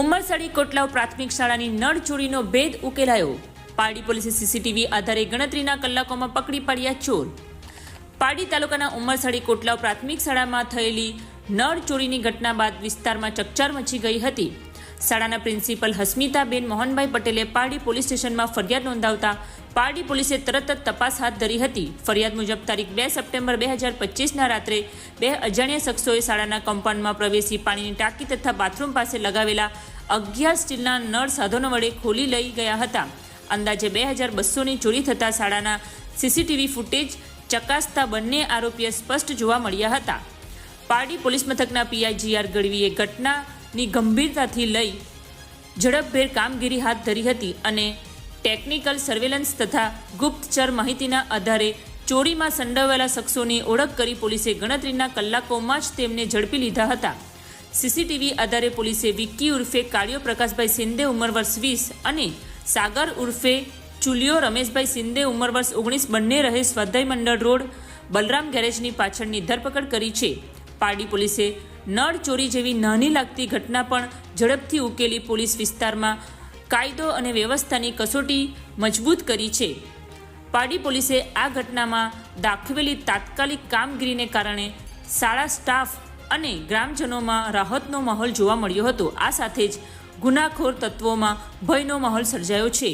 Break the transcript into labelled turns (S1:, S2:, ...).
S1: ઉમરસાડી કોટલાવ પ્રાથમિક શાળાની નળ ચોરીનો ભેદ ઉકેલાયો. પારડી પોલીસે સીસીટીવી આધારે ગણતરીના કલાકોમાં પકડી પાડ્યા ચોર. પારડી તાલુકાના ઉમરસાડી કોટલાવ પ્રાથમિક શાળામાં થયેલી નળ ચોરીની ઘટના બાદ વિસ્તારમાં ચકચાર મચી ગઈ હતી. શાળાના પ્રિન્સિપલ હસ્મિતાબેન મોહનભાઈ પટેલે પારડી પોલીસ સ્ટેશનમાં ફરિયાદ નોંધાવતા પારડી પોલીસે તરત જ તપાસ હાથ ધરી હતી. ફરિયાદ મુજબ તારીખ બે સપ્ટેમ્બર બે હજાર પચીસના રાત્રે બે અજાણ્યા શખ્સોએ શાળાના કમ્પાઉન્ડમાં પ્રવેશી પાણીની ટાંકી તથા બાથરૂમ પાસે લગાવેલા અગિયાર સ્ટીલના નળ સાધનો વડે ખોલી લઈ ગયા હતા. અંદાજે બે હજાર બસોની ચોરી થતાં શાળાના સીસીટીવી ફૂટેજ ચકાસતા બંને આરોપીઓ સ્પષ્ટ જોવા મળ્યા હતા. પારડી પોલીસ મથકના પીઆઈ જીઆર ગઢવીએ ઘટનાની ગંભીરતાથી લઈ ઝડપભેર કામગીરી હાથ ધરી હતી અને ટેકનિકલ સર્વેલન્સ તથા ગુપ્તચર માહિતીના આધારે ચોરીમાં સંડોવાયેલા શખ્સોની ઓળખ કરી પોલીસે ગણતરીના કલાકોમાં જ તેમને ઝડપી લીધા હતા. સીસીટીવી આધારે પોલીસે વિક્કી ઉર્ફે કાળિયો પ્રકાશભાઈ સિંદે ઉંમર વર્ષ વીસ અને સાગર ઉર્ફે ચુલિયો રમેશભાઈ સિંદે ઉંમર વર્ષ ઓગણીસ બંને રહે સ્વાધ્યાય મંડળ રોડ, બલરામ ગેરેજની પાછળની ધરપકડ કરી છે. પારડી પોલીસે નળ ચોરી જેવી નાની લાગતી ઘટના પણ ઝડપથી ઉકેલી પોલીસ વિસ્તારમાં કાયદો અને વ્યવસ્થાની કસોટી મજબૂત કરી છે. પારડી પોલીસે આ ઘટનામાં દાખવેલી તાત્કાલિક કામગીરીને કારણે શાળા સ્ટાફ અને ગ્રામજનોમાં રાહતનો માહોલ જોવા મળ્યો હતો. આ સાથે જ ગુનાખોર તત્વોમાં ભયનો માહોલ સર્જાયો છે.